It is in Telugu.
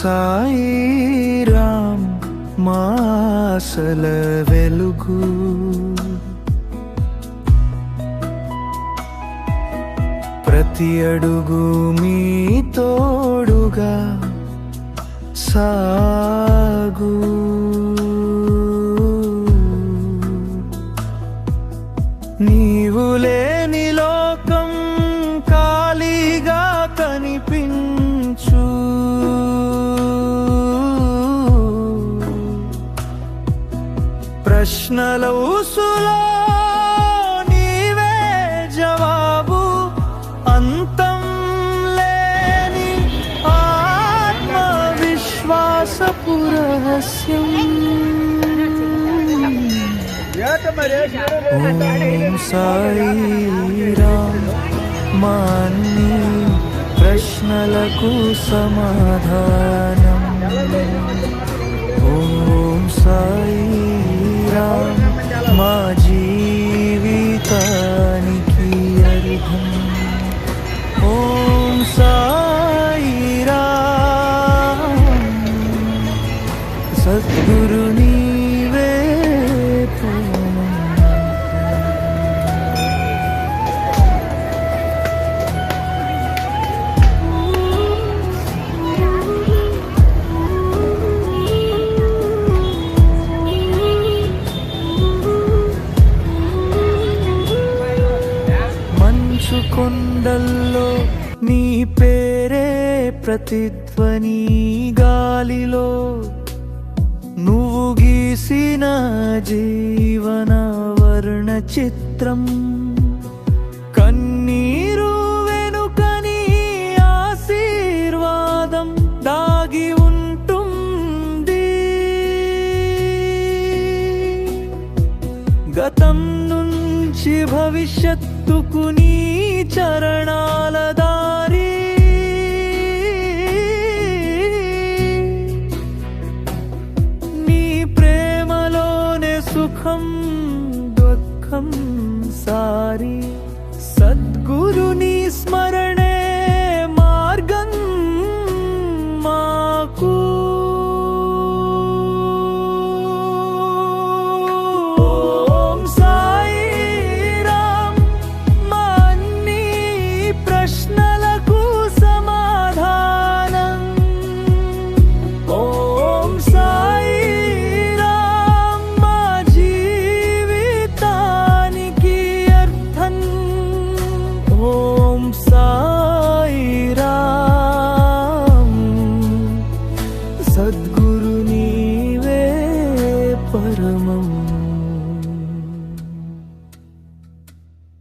సాయి రామ్ మాసల వెలుగు. ప్రతి అడుగు మీ తోడుగా సాగు. నీవు లేని ప్రశ్నల ఊసులో నీవే జవాబు. అంతం లేని ఆత్మవిశ్వాసపు రహస్యం. ఓం సాయిరామ్. మా ప్రశ్నలకు సమాధానం. కొండల్లో నీ పేరే ప్రతిధ్వని గాలిలో నువ్వు గీసిన జీవన వర్ణ చిత్రం. కన్నీరు వెనుకని ఆశీర్వాదం దాగి ఉంటుంది. గతం నుంచి భవిష్యత్తుకు నీ చరణాల దారి. నీ ప్రేమలోనే సుఖం దుఃఖం సారి. సద్గురు నీ सद्गुरुनीवे परमम्